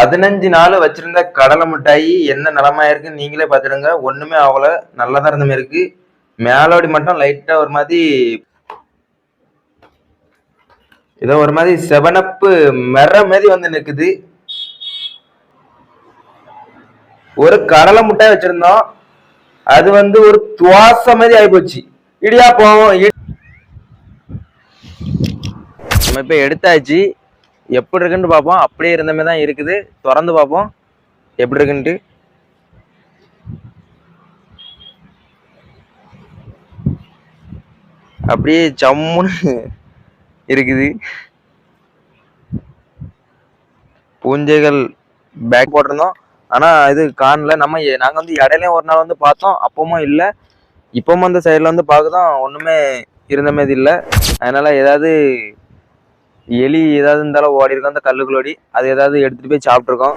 பதினஞ்சு நாள் வச்சிருந்த கடலை மிட்டாய் என்ன நிலமா இருக்குன்னு நீங்களே பார்த்துடுங்க. ஒண்ணுமே அவ்வளவு நல்லா தான் இருந்த மாதிரி இருக்கு. மேலோடி மட்டும் லைட்டா ஒரு மாதிரி ஏதோ ஒரு மாதிரி செவனப்பு மெர மாதிரி வந்து நிக்குது. ஒரு கடலை முட்டாய் வச்சிருந்தோம். அது வந்து ஒரு துவாச மாதிரி ஆயிப்போச்சு இடியாப்பம் போவோம். நம்ம இப்ப எடுத்தாச்சு. எப்படி இருக்குன்னு பார்ப்போம். அப்படியே இருந்த தான் இருக்குது. திறந்து பார்ப்போம். எப்படி இருக்குன்ட்டு. அப்படியே ஜம்முன்னு இருக்குது. பூஞ்சைகள் பேக் போட்டிருந்தோம். ஆனால் இது காணல. நம்ம நாங்கள் வந்து இடையிலையும் ஒரு நாள் வந்து பார்த்தோம். அப்பவும் இல்லை. இப்பவும் அந்த சைடில் வந்து பார்க்க தான் ஒன்றுமே இருந்த மாதிரி இல்லை. அதனால் ஏதாவது எலி ஏதாவது இருந்தாலும் ஓடி இருக்கும் அந்த கல்லுக்குள்ளோடி அது ஏதாவது எடுத்துட்டு போய் சாப்பிட்ருக்கோம்